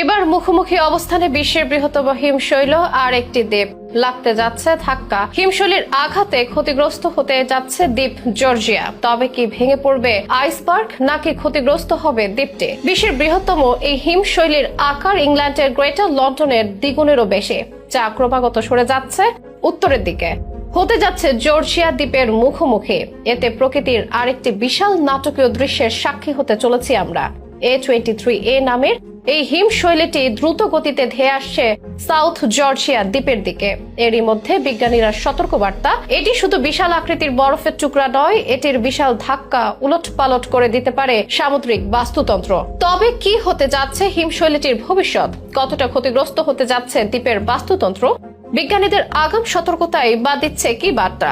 এবার মুখোমুখি অবস্থানে বিশ্বের বৃহত্তম হিমশৈল আর একটি দ্বীপ। লাগতে যাচ্ছে ধাক্কা। হিমশৈলের আঘাতে ক্ষতিগ্রস্ত হতে যাচ্ছে দ্বীপ জর্জিয়া। তবে কি ভেঙে পড়বে আইসবার্গ নাকি ক্ষতিগ্রস্ত হবে দ্বীপটি? বিশ্বের বৃহত্তম এই হিমশৈলীর আকার ইংল্যান্ডের গ্রেটার লন্ডনের দ্বিগুণেরও বেশি। যা ক্রমাগত সরে যাচ্ছে উত্তরের দিকে। হতে যাচ্ছে জর্জিয়া দ্বীপের মুখোমুখি। এতে প্রকৃতির আরেকটি বিশাল নাটকীয় দৃশ্যের সাক্ষী হতে চলেছি আমরা। এ টোয়েন্টি থ্রি এ নামের এই হিমশৈলীটি দ্রুত গতিতে ধেয়ে আসছে সাউথ জর্জিয়া দ্বীপের দিকে। এরই মধ্যে বিজ্ঞানীরা সতর্কবার্তা, এটি শুধু বিশাল আকৃতির বরফের টুকরা নয়, এটির বিশাল ধাক্কা উলট পালট করে দিতে পারে সামুদ্রিক বাস্তুতন্ত্র। তবে কি হতে যাচ্ছে হিমশৈলীটির ভবিষ্যৎ? কতটা ক্ষতিগ্রস্ত হতে যাচ্ছে দ্বীপের বাস্তুতন্ত্র? বিজ্ঞানীদের আগাম সতর্কতায় বা দিচ্ছে কি বার্তা?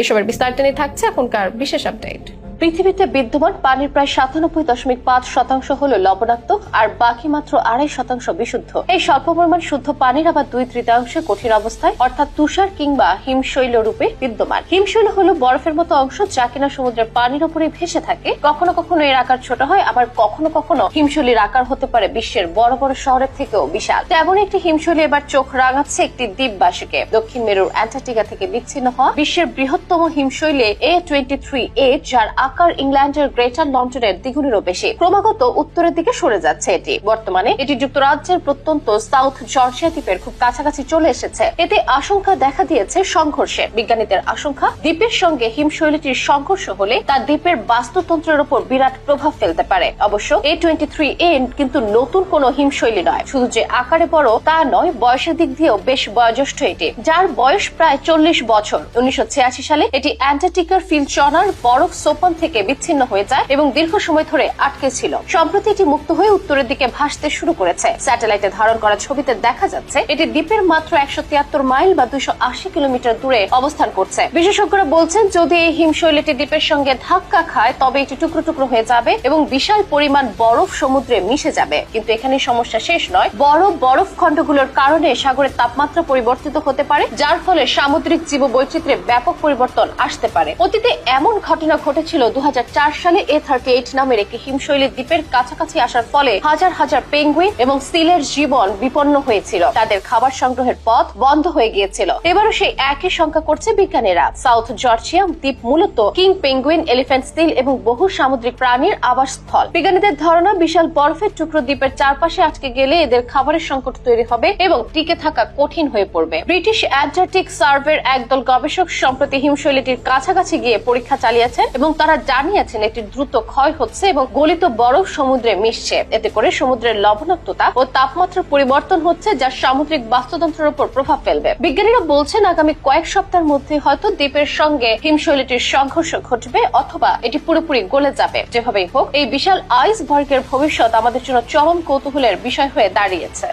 এসবের বিস্তারিত নিয়ে থাকছে এখনকার বিশেষ আপডেট। পৃথিবীতে বিদ্যমান পানির প্রায় সাতানব্বই দশমিক পাঁচ শতাংশ হল লবণাক্ত আর বাকি মাত্র আড়াই শতাংশ বিশুদ্ধ। এই স্বল্প পরিমাণ শুদ্ধ পানির আবার দুই তৃতীয়াংশ কঠিন অবস্থায়, অর্থাৎ তুষার কিংবা হিমশৈল রূপে বিদ্যমান। হিমশৈল হলো বরফের মতো অংশ যা কিনা সমুদ্রের পানির উপরে ভেসে থাকে। কখনো কখনো এর আকার ছোট হয়, আবার কখনো কখনো হিমশৈলীর আকার হতে পারে বিশ্বের বড় বড় শহরের থেকেও বিশাল। তেমন একটি হিমশৈলী এবার চোখ রাঙাচ্ছে একটি দ্বীপবাসীকে দক্ষিণ মেরুর অ্যান্টার্কটিকা থেকে বিচ্ছিন্ন হওয়া বিশ্বের বৃহত্তম হিমশৈলী এ টোয়েন্টি থ্রি এ যার আকার ইংল্যান্ডের গ্রেটার লন্ডনের দ্বিগুণেরও বেশি। ক্রমাগত উত্তরের দিকে সরে যাচ্ছে এটি। বর্তমানে এটি যুক্তরাজ্যের প্রত্যন্ত সাউথ জর্জিয়া দ্বীপের খুব কাছাকাছি চলে এসেছে। এতে আশঙ্কা দেখা দিয়েছে সংঘর্ষে। বিজ্ঞানীদের আশঙ্কা, দ্বীপের সঙ্গে হিমশৈলীটির সংঘর্ষ হলে তা দ্বীপের বাস্তুতন্ত্রের উপর বিরাট প্রভাব ফেলতে পারে। অবশ্য এ টোয়েন্টি থ্রি এন কিন্তু নতুন কোনো হিমশৈলী নয়। শুধু যে আকারে বড় তা নয়, বয়সের দিক দিয়েও বেশ বয়োজ্যেষ্ঠ এটি, যার বয়স প্রায় চল্লিশ বছর। উনিশশো ছিয়াশি সালে এটি অ্যান্টার্কটিকার ফিলচনার বরফ সোপান থেকে বিচ্ছিন্ন হয়ে যায় এবং দীর্ঘ সময় ধরে আটকে ছিল। সম্প্রতি এটি মুক্ত হয়ে উত্তরের দিকে ভাসতে শুরু করেছে। স্যাটেলাইটে ধারণ করা ছবিতে দেখা যাচ্ছে, এটি দ্বীপের মাত্র একশো তিয়াত্তর মাইল বা দুইশো আশি কিলোমিটার দূরে অবস্থান করছে। বিশেষজ্ঞরা বলছেন, যদি এই হিমশৈলীটি দ্বীপের সঙ্গে ধাক্কা খায়, তবে এটি টুকরো টুকরো হয়ে যাবে এবং বিশাল পরিমাণ বরফ সমুদ্রে মিশে যাবে। কিন্তু এখানে সমস্যা শেষ নয়। বড় বরফ খণ্ডগুলোর কারণে সাগরের তাপমাত্রা পরিবর্তিত হতে পারে, যার ফলে সামুদ্রিক জীব বৈচিত্র্যে ব্যাপক পরিবর্তন আসতে পারে। অতীতে এমন ঘটনা ঘটেছিল সালে এ থার্টি এইট নামের একটি হিমশৈলী দ্বীপের কাছাকাছি আসার ফলে হাজার হাজার পেঙ্গুইন এবং সিলের জীবন বিপন্ন হয়েছিল। তাদের খাবার সংগ্রহের পথ বন্ধ হয়ে গিয়েছিল। এবারও সেই একই সংখ্যা করছে বিজ্ঞানীরা। সাউথ দ্বীপ মূলত কিং পেঙ্গুইন স্টিল এবং বহু সামুদ্রিক প্রাণীর আবাসস্থল। বিজ্ঞানীদের ধারণা, বিশাল বরফের টুকরো দ্বীপের চারপাশে আটকে গেলে এদের খাবারের সংকট তৈরি হবে এবং টিকে থাকা কঠিন হয়ে পড়বে। ব্রিটিশ অ্যান্টার্কটিক সার্ভের একদল গবেষক সম্প্রতি হিমশৈলীটির কাছাকাছি গিয়ে পরীক্ষা চালিয়েছেন এবং তারা জানিয়েছেন এটির দ্রুত ক্ষয় হচ্ছে এবং গলিত বরফ সমুদ্রে মিশছে। এতে করে সমুদ্রের লবণাক্ততা ও তাপমাত্রার পরিবর্তন হচ্ছে, যা সামুদ্রিক বাস্তুতন্ত্রের উপর প্রভাব ফেলবে। বিজ্ঞানীরা বলছেন, আগামী কয়েক সপ্তাহের মধ্যে হয়তো দ্বীপের সঙ্গে হিমশৈলীটির সংঘর্ষ ঘটবে অথবা এটি পুরোপুরি গলে যাবে। যেভাবেই হোক, এই বিশাল আইস বর্গের ভবিষ্যৎ আমাদের জন্য চরম কৌতূহলের বিষয় হয়ে দাঁড়িয়েছে।